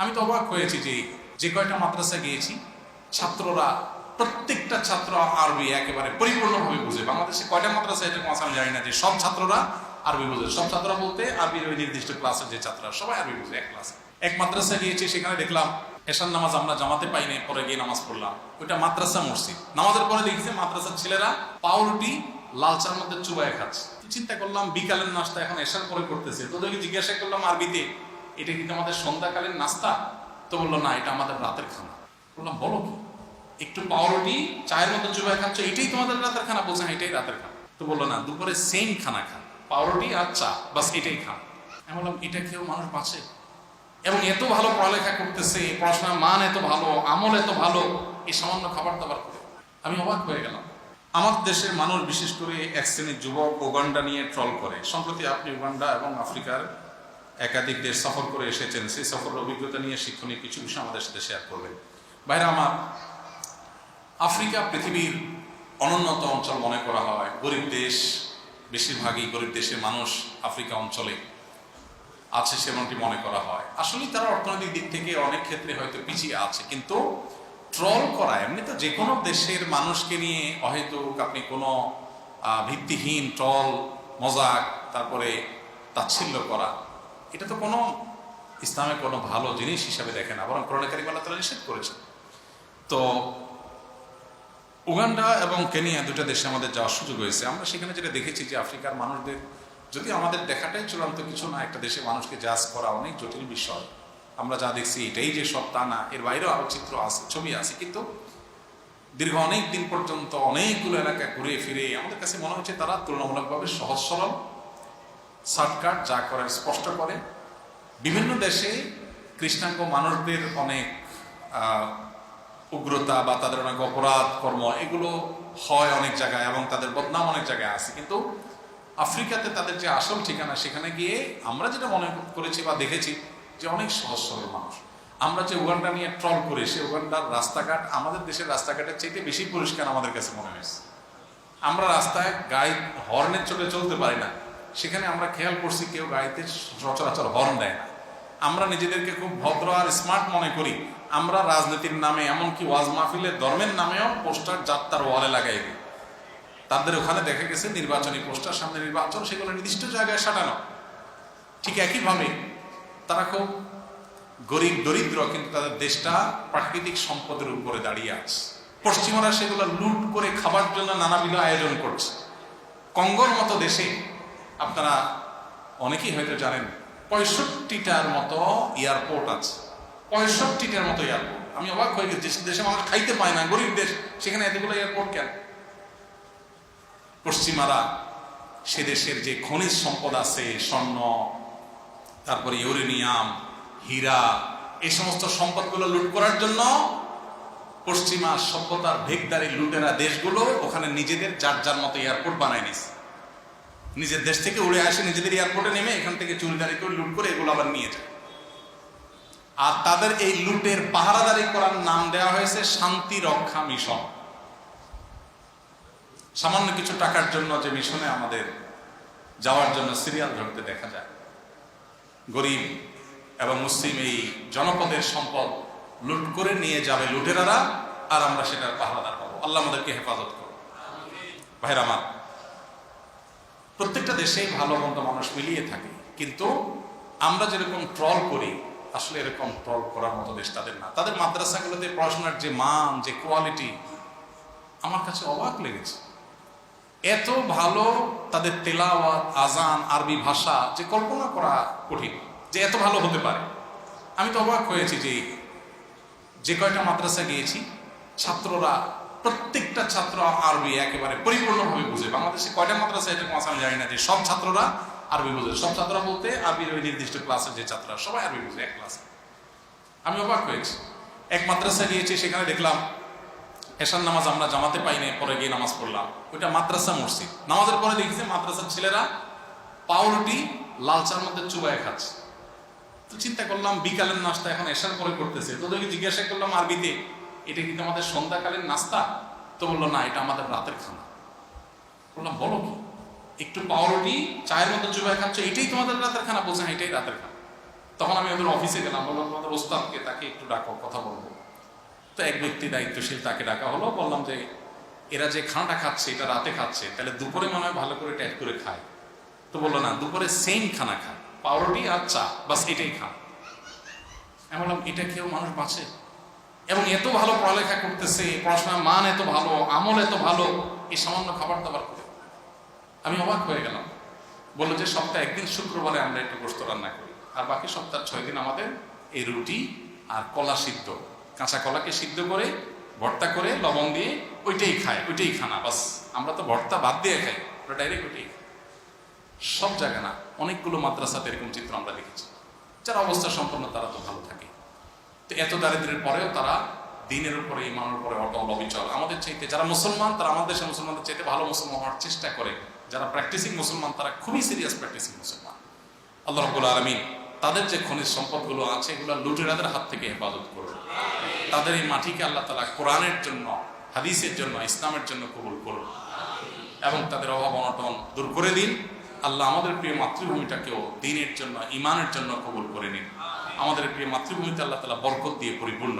আমি তো অবাক হয়েছি যে যে কয়টা মাদ্রাসা গিয়েছি, ছাত্ররা, প্রত্যেকটা ছাত্র আরবি একেবারে পরিপূর্ণভাবে বুঝে। বাংলাদেশে কয়টা মাদ্রাসা এটা আমি জানি না যে সব ছাত্ররা আরবি বুঝে। সব ছাত্ররা বলতে আরবির ওই নির্দিষ্ট ক্লাসের যে ছাত্ররা, সবাই আরবি বুঝে, এক ক্লাসে এক মাদ্রাসা গিয়েছি, সেখানে দেখলাম এশার নামাজ আমরা জামাতে পাইনি পরে গিয়ে নামাজ পড়লাম। ওইটা মাদ্রাসা মসজিদ। নামাজের পরে দেখছি মাদ্রাসার ছেলেরা পাউরুটি লালচার মধ্যে চুবায় খাচ্ছে। চিন্তা করলাম, বিকালের নাস্তা এখন এশার পরে করতেছে। তোদেরকে জিজ্ঞাসা করলাম, আরবিতে এটা কিন্তু আমাদের সন্ধ্যাকালীন নাস্তা? তো বলল, না, এটা আমাদের রাতের খানা। বললাম, বলো কি? একটু পাউরুটি, চায়ের মতো চুবাই খাচ্ছ, এটাই তোমাদের রাতের খানা? বলছে হ্যাঁ এটাই রাতের খানা। তো বলল, না, দুপুরে সেম খানা খান, পাউরুটি আর চা, বাস এটাই খান। আমি বললাম, এটা খেয়েও মানুষ বাঁচে? এবং এত ভালো পড়ালেখা করতেছে, পড়াশোনার মান এত ভালো, আমল এত ভালো, এই সামান্য খাবার দাবার করে। আমি অবাক হয়ে গেলাম। আমার দেশের মানুষ বিশেষ করে এক শ্রেণির যুবক উগান্ডা নিয়ে ট্রল করে। সম্প্রতি আপনি উগান্ডা এবং আফ্রিকার একাধিক দেশ সফর করে এসেছেন, সেই সফরের অভিজ্ঞতা নিয়ে শিক্ষণীয় কিছু বিষয় আমাদের সাথে শেয়ার করবেন। বাইরে আমার আফ্রিকা পৃথিবীর অনুন্নত অঞ্চল মনে করা হয়। গরিব দেশ, বেশিরভাগই গরিব দেশের মানুষ আফ্রিকা অঞ্চলে আছে সেমনটি মনে করা হয়। আসলে তারা অর্থনৈতিক দিক থেকে অনেক ক্ষেত্রে হয়তো পিছিয়ে আছে, কিন্তু ট্রল করা, এমনি তো যে কোনো দেশের মানুষকে নিয়ে অহেতুক আপনি কোনো ভিত্তিহীন ট্রল, মজাক, তারপরে তাচ্ছিল্য করা এটা তো কোনো ইসলামে কোনো ভালো জিনিস হিসাবে দেখে না, বরং করোনাকারী আল্লাহ তারা নিষেধ করেছে তো উগান্ডা এবং কেনিয়া দুটো দেশে আমাদের যাওয়ার সুযোগ হয়েছে। আমরা সেখানে যেটা দেখেছি যে আফ্রিকার মানুষদের, যদি আমাদের দেখাটাই চূড়ান্ত কিছু না, একটা দেশে মানুষকে জাজ করা অনেক জটিল বিষয়। আমরা যা দেখছি এটাই যে সব তা না, এর বাইরেও আরও চিত্র আছে, ছবি আছে। কিন্তু দীর্ঘ অনেক দিন পর্যন্ত অনেকগুলো এলাকা ঘুরে ফিরে আমাদের কাছে মনে হচ্ছে তারা তুলনামূলকভাবে সহজ সরল। শর্টকাট যা করে স্পষ্ট করে। বিভিন্ন দেশে কৃষ্ণাঙ্গ মানুষদের অনেক উগ্রতা বা তাদের অনেক অপরাধ, কর্ম, এগুলো হয় অনেক জায়গায় এবং তাদের বদনাম অনেক জায়গায় আছে। কিন্তু আফ্রিকাতে তাদের যে আসল ঠিকানা, সেখানে গিয়ে আমরা যেটা মনে করেছি বা দেখেছি যে অনেক সহজ সরল মানুষ। আমরা যে উগান্ডা নিয়ে ট্রল করি, সে উগান্ডার রাস্তাঘাট আমাদের দেশের রাস্তাঘাটের চাইতে বেশি পরিষ্কার আমাদের কাছে মনে হয়েছে। আমরা রাস্তায় গাড়ি হর্নের চোখে চলতে পারি না। সেখানে আমরা খেয়াল করছি কেউ গাড়িতে সচরাচর হর্ন দেয় না। আমরা নিজেদেরকে খুব ভদ্র আর স্মার্ট মনে করি। আমরা রাজনীতির নামে, এমনকি ওয়াজ মাহফিলের ধর্মের নামেও পোস্টার যাত্রার ওয়ালে লাগাই দিই। তাদের ওখানে দেখা গেছে, নির্বাচনী পোস্টার, সামনে নির্বাচন, সেগুলো নির্দিষ্ট জায়গায় সাটানো ঠিক একইভাবে তারা খুব গরিব, দরিদ্র, কিন্তু তাদের দেশটা প্রাকৃতিক সম্পদের উপরে দাঁড়িয়ে আছে। পশ্চিমারা সেগুলো লুট করে খাবার জন্য নানাবিধ আয়োজন করছে। কঙ্গোর মতো দেশে আপনারা অনেকেই হয়তো জানেন, পঁয়ষট্টিটার মতো এয়ারপোর্ট আছে। পঁয়ষট্টিটার মতো এয়ারপোর্ট। আমি অবাক হয়ে গেছি, দেশে মানুষ খাইতে পায় না, গরিব দেশ। সেখানে এতগুলো এয়ারপোর্ট কেন? পশ্চিমারা সে দেশের যে খনিজ সম্পদ আছে, স্বর্ণ, তারপরে ইউরেনিয়াম, হীরা, এই সমস্ত সম্পদগুলো লুট করার জন্য পশ্চিমা সভ্যতার ভেগদারি লুটেরা দেশগুলো ওখানে নিজেদের যার যার মতো এয়ারপোর্ট বানায় নিছে। নিজের দেশ থেকে উড়ে আসে, নিজেদের এয়ারপোর্টে নেমে এখান থেকে চুরিদারি করে, লুট করে এগুলো আবার নিয়ে যায়। আর তাদের এই লুটের পাহারাদারি করার নাম দেওয়া হয়েছে শান্তি রক্ষা মিশন। সামান্য কিছু টাকার জন্য যে মিশনে আমাদের যাওয়ার জন্য সিরিয়াল ধরতে দেখা যায়। গরিব এবং মুসলিম এই জনপদের সম্পদ লুট করে নিয়ে যাবে লুটেরারা, আর আমরা সেটার পাহারাদার পাবো আল্লাহ আমাদেরকে হেফাজত করো ভাইরা আমার প্রত্যেকটা দেশেই ভালো মন্দ মানুষ মিলিয়ে থাকে। কিন্তু আমরা যেরকম ট্রল করি, আসলে এরকম ট্রল করার মতো দেশ তাদের না। তাদের মাদ্রাসাগুলোতে পড়াশোনার যে মান, যে কোয়ালিটি আমার কাছে অবাক লেগেছে। এত ভালো তাদের তেলাওয়াত আজান আরবি ভাষা, যে কল্পনা করা কঠিন, যে এত ভালো হতে পারে। আমি তো অবাক হয়েছি যে যে কয়টা মাদ্রাসা গিয়েছি, ছাত্ররা প্রত্যেকটা ছাত্র আরবি একেবারে পরিপূর্ণভাবে বুঝে। বাংলাদেশে কয়টা মাদ্রাসা এটা কোনো আমি জানি না যে সব ছাত্ররা আরবি বুঝে। সব ছাত্ররা বলতে আরবির ওই নির্দিষ্ট ক্লাসের যে ছাত্ররা, সবাই আরবি বুঝে এক ক্লাসে আমি অবাক হয়েছি এক মাদ্রাসা গিয়েছি, সেখানে দেখলাম এশার নামাজ আমরা জামাতে পাইনি পরে গিয়ে নামাজ পড়লাম। ওইটা মাদ্রাসা মসজিদ। নামাজের পরে দেখছি মাদ্রাসার ছেলেরা পাউরুটি লালচার মধ্যে চুবায় খাচ্ছে। তো চিন্তা করলাম, বিকালের নাস্তা এখন এশার পরে করতেছে। তোদেরকে জিজ্ঞাসা করলাম, আরবিতে এটা কিন্তু আমাদের সন্ধ্যাকালীন নাস্তা? তো বলল, না, এটা আমাদের রাতের খানা। বললাম, বলো কি? একটু পাউরুটি, চায়ের মধ্যে চুবায় খাচ্ছ, এটাই তোমাদের রাতের খানা? বলছে হ্যাঁ এটাই রাতের খানা। তখন আমি ওদের অফিসে গেলাম, বললাম আমাদের ওস্তাদকে তাকে একটু ডাকো, কথা বলব। তো এক ব্যক্তি দায়িত্বশীল তাকে ডাকা হলো, বললাম যে, এরা যে খানাটা খাচ্ছে, এটা রাতে খাচ্ছে, তাহলে দুপুরে মনে হয় ভালো করে ট্যাট করে খায়। তো বলল, না, দুপুরে সেম খানা খায়, পাউরুটি আর চা, বাস এটাই খান। আমি বললাম, এটা খেয়েও মানুষ বাঁচে? এবং এত ভালো পড়ালেখা করতেছে, পড়াশোনার মান এত ভালো, আমল এত ভালো, এই সামান্য খাবার দাবার করে। আমি অবাক হয়ে গেলাম। বলল যে সপ্তাহে একদিন শুক্রবারে আমরা একটু গোস্ত রান্না করি, আর বাকি সপ্তাহ ছয় দিন আমাদের এই রুটি আর কলা সিদ্ধ। কাঁচা কলাকে সিদ্ধ করে, ভর্তা করে, লবণ দিয়ে ওইটাই খায়, ওইটাই খানা, বাস। আমরা তো ভর্তা বাদ দিয়ে খাই, ওটা ডাইরেক্ট ওইটাই। সব জায়গা না, অনেকগুলো মাদ্রাসাতে এরকম চিত্র আমরা দেখেছি। যারা অবস্থা সম্পন্ন তারা তো ভালো থাকে। তো এত দারিদ্রের পরেও তারা দিনের উপরে, ইমানের উপরে অটল, অবিচল। আমাদের চাইতে যারা মুসলমান, তারা আমাদের দেশের মুসলমানদের চাইতে ভালো মুসলমান হওয়ার চেষ্টা করে। যারা প্র্যাকটিসিং মুসলমান, তারা খুবই সিরিয়াস প্র্যাকটিসিং মুসলমান। আল্লাহ রব্বুল আলমিন তাদের যে খনিজ সম্পদগুলো আছে, এগুলো লুটেরাদের হাত থেকে হেফাজত করুন। তাদের এই মাটিকে আল্লাহ তালা কোরআনের জন্য, হাদিসের জন্য, ইসলামের জন্য কবুল করুন। এবং তাদের অভাব অনটন দূর করে দিন। আল্লাহ আমাদের প্রিয় মাতৃভূমিটাকেও দিনের জন্য, ইমানের জন্য কবুল করে নিন। আমাদের প্রিয় মাতৃভূমিতে আল্লাহ তালা বরকত দিয়ে পরিপূর্ণ